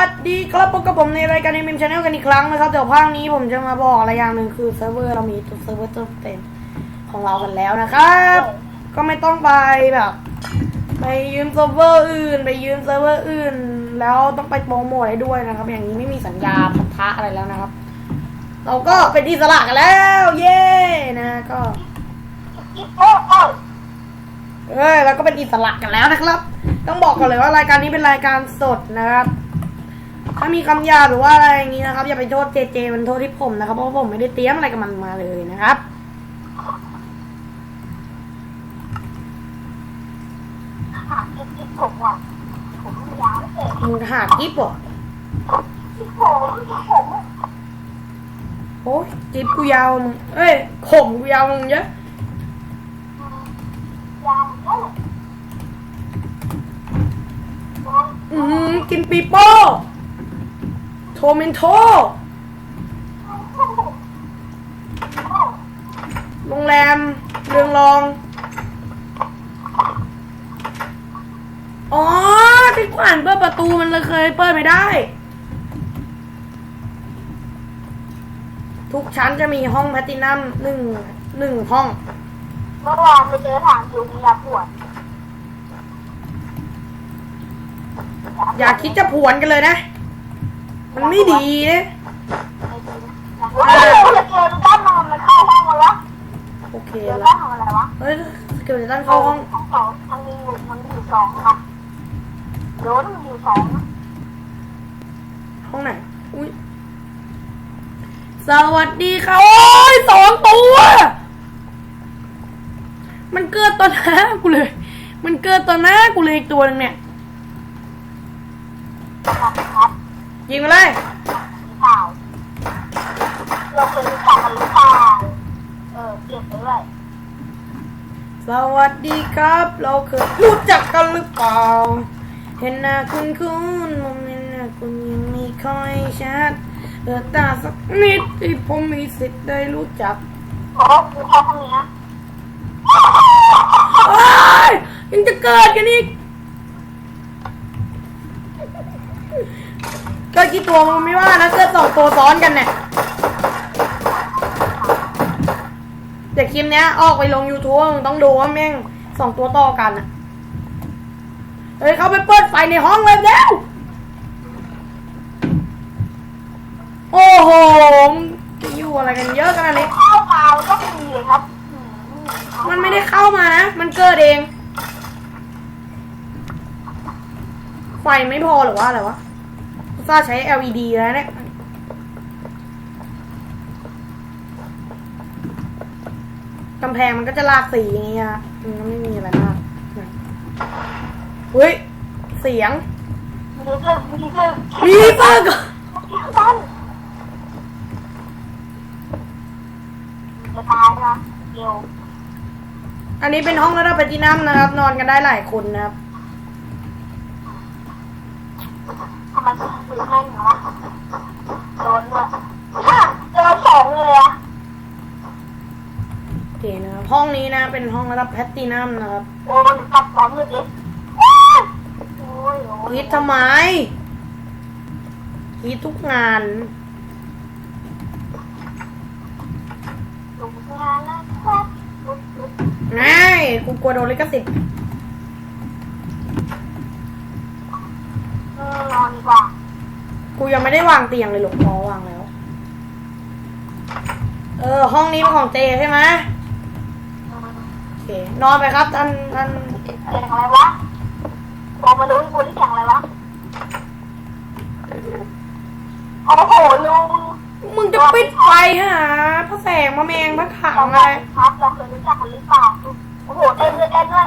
วัสดีครับพบกับผมในรายการในมิมชาแนลกันอีกครั้งนะครับเดี๋ยวภาคนี้ผมจะมาบอกอะไรอย่างหนึ่งคือเซิร์ฟเวอร์เรามีตัวเซิร์ฟเวอร์ตัวเต็มของเรากันแล้วนะครับ ก็ไม่ต้องไปแบบ ไปยืมเซิร์ฟเวอร์อื่น ไปยืมเซิร์ฟเวอร์อื่น แล้วต้องไปโปรโมทให้ด้วยนะครับ อย่างนี้ไม่มีสัญญาพันธะอะไรแล้วนะครับ เราก็เป็นอิสระกันแล้ว เย้นะก็เอ้ยแล้วก็เป็นอิสระกันแล้วนะครับ ต้องบอกก่อนเลยว่ารายการนี้เป็นรายการสดนะครับ ถ้ามีคำหยาบหรือว่าอะไรอย่างนี้นะครับ อย่าไปโทษเจเจมันโทษที่ผมนะครับ เพราะว่าผมไม่ได้เตรียมอะไรกับมันมาเลยนะครับ หากิ๊กกิ๊กผมอะผมยาวเองมึงหากิ๊บเหรอกิ๊กผมผมโอ้ยกิ๊บกูยาวมึงเอ้ยขมกูยาวมึงเยอะยาวเท่าอืมกินปีโป้โทเมนโท โรงแรม เรืองรอง อ๋อที่ขวานเปิดประตูมันเลยเคยเปิดไม่ได้ ทุกชั้นจะมีห้องแพลตตินัมหนึ่งหนึ่งห้องเมื่อวานไปเจอถางอยู่มียาปวด อย่าคิดจะผวนกันเลยนะ มันไม่ดีนะว้าวจะเจอด้านนอนมันเข้าห้องมาวะโอเคเจอแล้ด้าวนทำอะไรวะเฮ้ยสกิลจะตั้งเข้าห้องของสองมันมีอยู่มันมีอยู่สองค่ะโดนมันอยู่สองนะห้องไหนอุ้ยสวัสดีค่ะโอ้ยสองตัว มันเกิดต่อหน้ากูเลย มันเกิดต่อหน้ากูเลยอีกตัวหนึงเนี่ยครับครับ ยิงมาเลยมีข่าวเราเคยรู้จักกันหรือเปล่าเออเก็บไว้ด้วยสวัสดีครับ เราเคยรู้จักกันหรือเปล่า เห็นหน้าคุณคุณมองเห็นหน้าคุณยังไม่ค่อยชัดเออตาสักนิดที่ผมมีสิทธิ์ได้รู้จักโอ้คือแค่ห้องนี้นะโอ้ยยังจะเกิดกันอีก เกิดกี่ตัวมึงไม่ว่านะเกิดสองตัวซ้อนกันเนี่ยเดี๋ยวคลิปเนี้ยออกไปลง YouTube มึงต้องดูว่าแม่งสองตัวต่อกันอะเฮ้ยเขาไปเปิดไฟในห้องเลยเร็วโอ้โหมึงจะอยู่อะไรกันเยอะขนาดนี้ข้าวเปล่าก็มีเลยครับอืมมันไม่ได้เข้ามานะ มันเกิดเอง ไฟไม่พอหรือว่าอะไรวะ อุตส่าใช้ LED แล้วเนี่ยกำแพงมันก็จะลากสีอย่างเงี้ยมันก็ไม่มีอะไรมากเฮ้ย เสียง มีเรื่อมีเรื่องมีเปิร์กต้นจะตายนะเดี๋ยวอันนี้เป็นห้องระดับแพลตตินัมนะครับ นอนกันได้หลายคนนะครับ นะครับห้องนี้นะเป็นห้องระดับแพลตตินัมนะครับโดนกับสองมือดิว้าวโอ้ยโอ้ยคิดทำไมคิดทุกงานลงงานแล้วครับลุกลุกง่ายกูกลัวโดนลิขสิทธิ์เออนอนดีกว่า กูยังไม่ได้วางเตียงเลยหรอกพอวางแล้ว เออ ห้องนี้เป็นของเจใช่ไหมอืมโอ เค นอนไปครับท่านท่านเสียงอะไรวะบอกมาดูที่กูที่เสียงอะไรวะ โอ้โหลุงมึงจะปิดไฟหาพระแสงมาแมงพระขังเราอะไรครับเราเคยรู้จักกันหรือเปล่าโอ้โหเต้นด้วยเต้นด้วย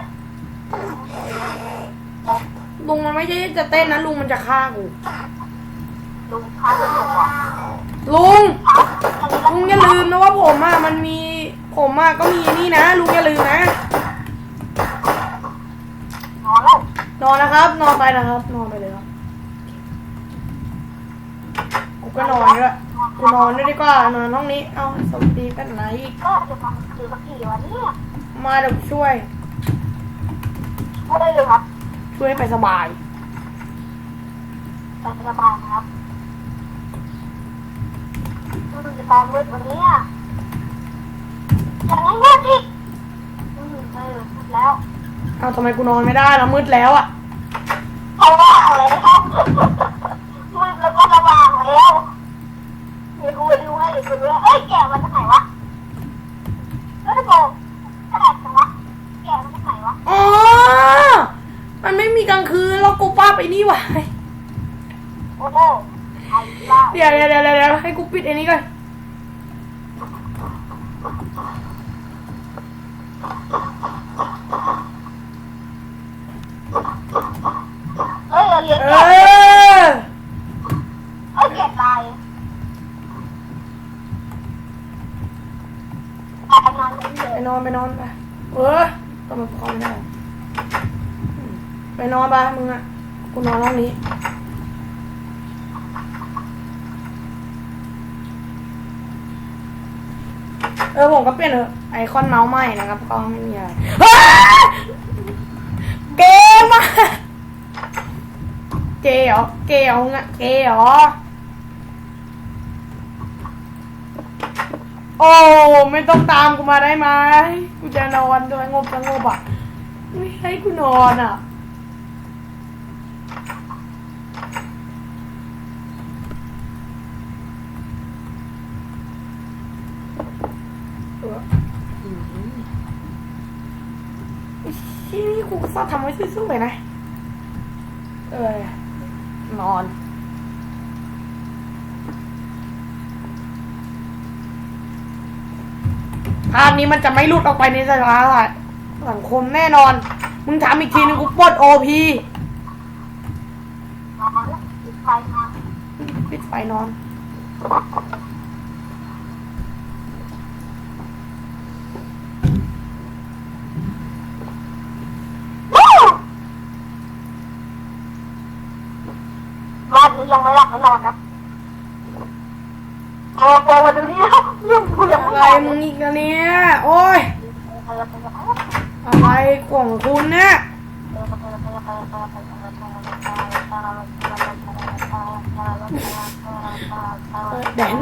ลุงมันไม่ใช่จะเต้นนะลุงมันจะฆ่ากูลุงพาไปส่งว่ะลุงอันนี้ลุงอย่าลืมนะว่าผมอะมันมีผมอะก็มีนี่นะลุงอย่าลืมนะ นอนแล้ว นอนนะครับ นอนไปนะครับ นอนไปเลยครับกูก็นอนด้วยกูนอนด้วยดีกว่านอนห้องนี้ เอาสวัสดีกันไหนอีกก็จะทำคือสักทีวันนี้มาเดี๋ยวช่วยไม่ได้เลยครับ ช่วยให้ไปสบายไปสบายนะครับมันจะตายมืดวันนี้อะยังไงมืดอีกอืมเออมืดแล้วเอาทำไมกูนอนไม่ได้แล้วมืดแล้วอะเอาว่างเลยครับมืดแล้วก็ระวางแล้วเดี๋ยวกูไปดูให้เดี๋ยวกูดูให้เอ้ยแกะมาจากไหนวะเอ้ยโบแปลกจังวะแกะมาจากไหนวะอ๋อ มันไม่มีกลางคืนแล้วกูป้าไปนี่ไว้โอ้โหไอ้บ้า เดี๋ยวเดี๋ยวเดี๋ยวเดี๋ยวให้กูปิดไอ้นี้ก่อน เอ้ยเลี้ยง เอ แกะ อ เอ้ยแกะตายตายนอนเลย ไปนอนไปนอนไป เออก็มันพอไม่ได้ ไปนอนไปมึงอะ กูนอนห้องนี้ เออผมก็เปลี่ยนเถอไอคอนเมาส์ใหม่นะครับก็ไม่มีอะไรเฮ้ยเกมอะเกย์เหรอเกย์เหรองเกย์เหรอ โอ้ไม่ต้องตามกูมาได้ไหมกูจะนอนด้วยงบสงบอะไม่ให้กูนอนอะที่นี่กูก็ทำไว้ซื่อๆนะ เออนอน ภาพนี้มันจะไม่หลุดออกไปในสาระสังคมแน่นอน มึงถามอีกทีนึงกูปลดโอพีปิดไฟนอนปิดไฟนอนวันนี้ยังไม่หลับไม่นอนนะ โอ้โหมาดูนี่เรื่องกูยังอะไรมึงอีกแล้วเนี่ยโอ้ยอะไรของคุณเนี่ยเออแดน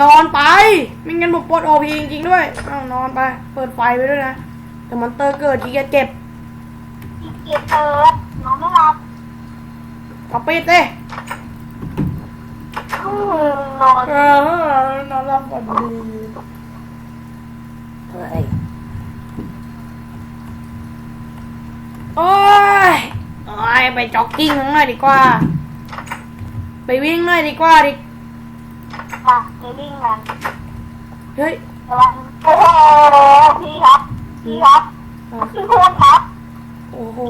นอนไป ไม่งั้นผมปลดโอพีจริงๆด้วยอ้าวนอนไป เปิดไฟไปด้วยนะ แต่มันเตอร์เกิดที่จะเจ็บ เกียรเปิดนอนไม่หลับเอาปิดเลยนอนเออนอนหลับฝันดีเฮ้ยโอ้ยโอ้ยไปจ็อกกิ้งหน่อยดีกว่า ไปวิ่งหน่อยดีกว่าดิมาไปวิ่งกันเฮ้ยระวังโอ้โหพี่ครับพี่ครับอะพี่พูดครับโอ้โห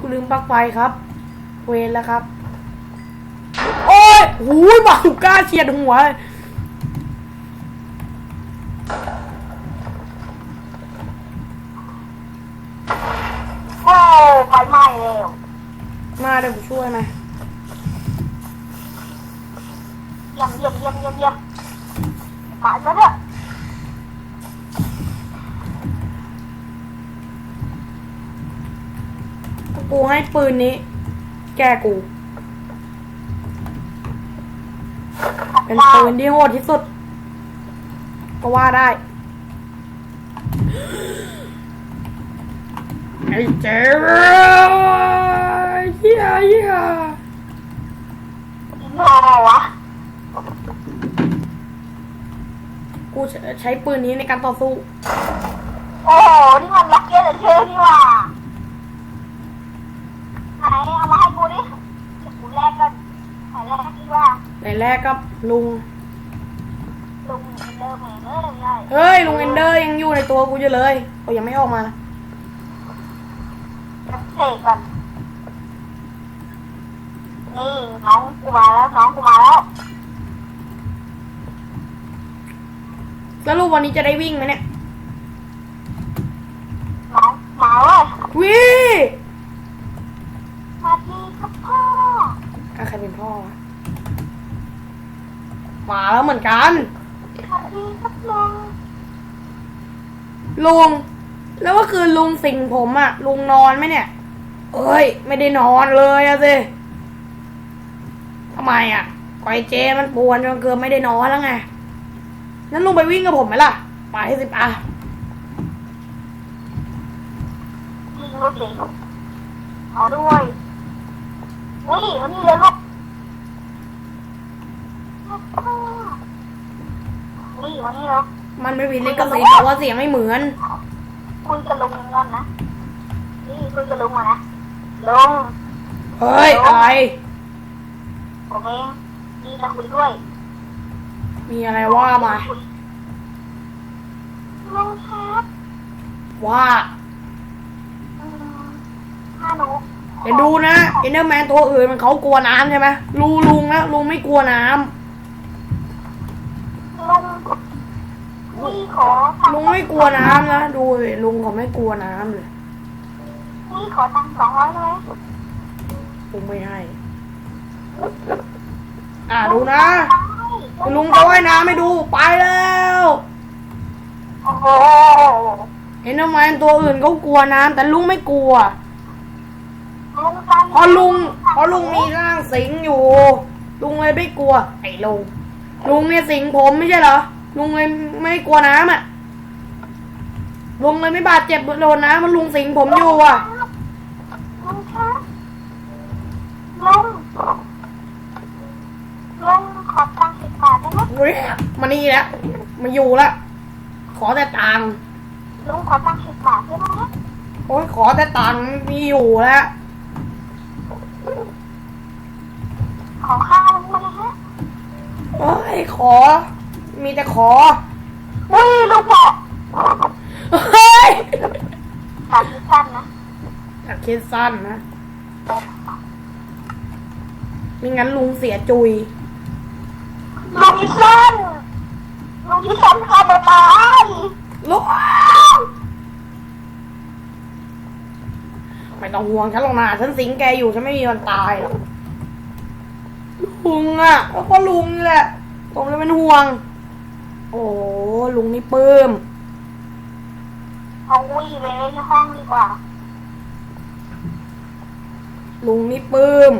กูลืมปลั๊กไฟครับ เวรแล้วครับ โอ้ยหูยบาสุก้าเฉียดหัวโอ้ไฟไหม้แล้วมาเดี๋ยวผมช่วยมาเยี่ยมเยี่ยมเยี่ยมเยี่ยมเยี่ยมหายซะเถอ กูให้ปืนนี้ แกกู เป็นปืนที่โหดที่สุด ก็ว่าได้ ไอ้เจ้าเฮียเฮียนอวะ กูใช้ปืนนี้ในการต่อสู้ โอ้โห นี่มันล็อกเก็ตเชอร์นี่หว่าไหนเอามาให้กูดิเดี๋ยวกูแลกกันไหนแลกดีว่า แต่แรกกับลุง ลุงเดิมเหมือนเดิมเลยเฮ้ยลุงเอนเดอร์ยังอยู่ในตัวกูอยู่เลยเขายังไม่ออกมาเสกก่อนนี่น้องกูมาแล้วน้องกูมาแล้วแล้วลูกวันนี้จะได้วิ่งไหมเนี่ยน้องมาเว้ยวิสวัสดีครับพ่ออะใครเป็นพ่อวะ มาแล้วเหมือนกันสวัสดีครับลุงลุง แล้วก็คือลุงสิงผมอะลุงนอนไหมเนี่ย เอ้ย ไม่ได้นอนเลยอะสิทำไมอะไก่เจมันปวนจนเกินไม่ได้นอนแล้วไงนั้นลุงไปวิ่งกับผมไหมล่ะ ไปสิปะยิงรถเลยเอาด้วยนี่วันนี้เลยลูกนี่ วันนี้เนาะมันไม่ผิดลิขสิทธิ์แต่ว่าเสียงไม่เหมือน คุยกับลุงก่อนนะ นี่คุยกับลุงมานะลุงเฮ้ยอะไรผมเองนี่จะคุยด้วย มีอะไรว่ามาลุงครับว่าอืมถ้าหนูเดี๋ยวดูนะเอนเดอร์แมนตัวอื่นมันเขากลัวน้ำใช่ไหมลุงลุงนะลุงไม่กลัวน้ำ ลุงนี่ขอลุงไม่กลัวน้ำนะดูสิลุงเขาไม่กลัวน้ำเลยนี่ขอตังค์สองร้อยเลยลุงไม่ให้ อ่าดูนะ ลุงจะว่ายน้ำไม่ดูไปแล้ว โอ้โหเห็นทำไมตัวอื่นเขากลัวน้ำแต่ลุงไม่กลัวลุงตังเพราะลุงเพราะลุงมีร่างสิงอยู่ ลุงเลยไม่กลัวไอ้ลุง ลุงเนี่ยสิงผมไม่ใช่เหรอ ลุงเลยไม่กลัวน้ำอะ ลุงเลยไม่บาดเจ็บโดนน้ำมันลุงสิงผมอยู่อะ ลุงครับลุงลุงขอตังค์สิบบาทได้ไหมเฮ้ยมานี่แล้วมาอยู่แล้วขอแต่ตังค์ลุงขอตังค์สิบบาทได้ไหมโอ้ยขอแต่ตังค์มีอยู่แล้วขอข้าว โอ้ยขอ มีแต่ขออุ้ยลุงบอกเฮ้ยตัดที่สั้นนะอยากคิดสั้นนะไม่งั้นลุงเสียจุยลุงที่สั้นลุงที่สั้นฆ่าตัวตายลุงไม่ต้องห่วงฉันหรอกนะฉันสิงแกอยู่ฉันไม่มีวันตายหรอก ลุงอะ แล้วก็ลุงนี่แหละ ผมเลยเป็นห่วง โอ้ลุงนี่ปลื้มเอาอุ้ยไปไว้ในห้องดีกว่า ลุงนี่ปลื้ม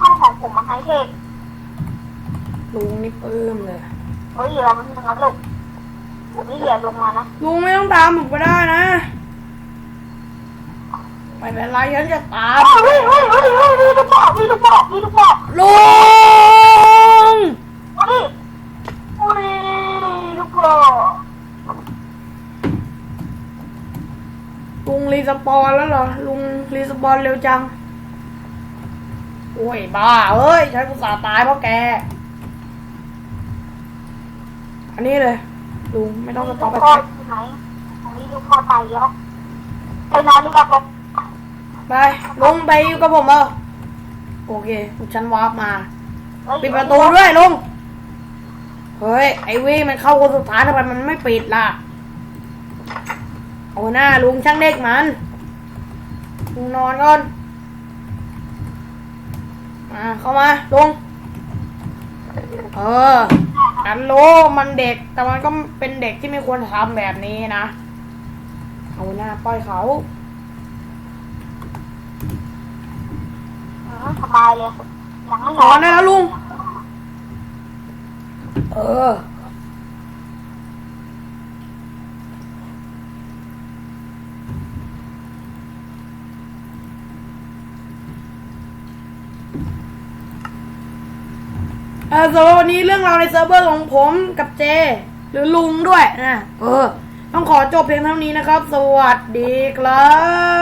ห้องของผมมาให้เทคลุงนี่ปลื้มเลย เฮ้ยเรามันยังลูกผมไม่เหยียบลงมานะลุงไม่ต้องตามผมก็ได้นะไม่เป็นไรฉันจะตามเฮ้ยเฮ้ยเฮ้ยเฮ้ยมีลูกบอกมีลูกบอกมีลูกบอกลุงเฮ้ยเฮ้ยลูกบอกลุงรีสปอนแล้วเหรอลุงรีสปอนเร็วจังโอ้ยบ้าเอ้ยฉันกุศาห์ตายเพราะแก อันนี้เลยลุงไม่ต้องสต็อปไปลูกพ่ออยู่ไหนผมมีลูกพ่อตายแล้วไปนอนดีกว่าผมไปลุงไปอยู่กับผมเออโอเคฉันวาร์ปมาเฮ้ยปิดประตูด้วยลุงเฮ้ยไอวี่มันเข้าคนสุดท้ายทำไมมันไม่ปิดล่ะโอ้หน้าลุงช่างเด็กมันลุงนอนก่อนมาเข้ามาลุงเออ ฉันรู้มันเด็ก แต่มันก็เป็นเด็กที่ไม่ควรทำแบบนี้นะ เอาหน้าปล่อยเขาอืมสบายเลยยังไม่นอนได้แล้วลุง เออ เออสำหรับวันนี้เรื่องราวในเซิร์ฟเวอร์ของผมกับเจ หรือลุงด้วยนะเออ ต้องขอจบเพียงเท่านี้นะครับ สวัสดีครับ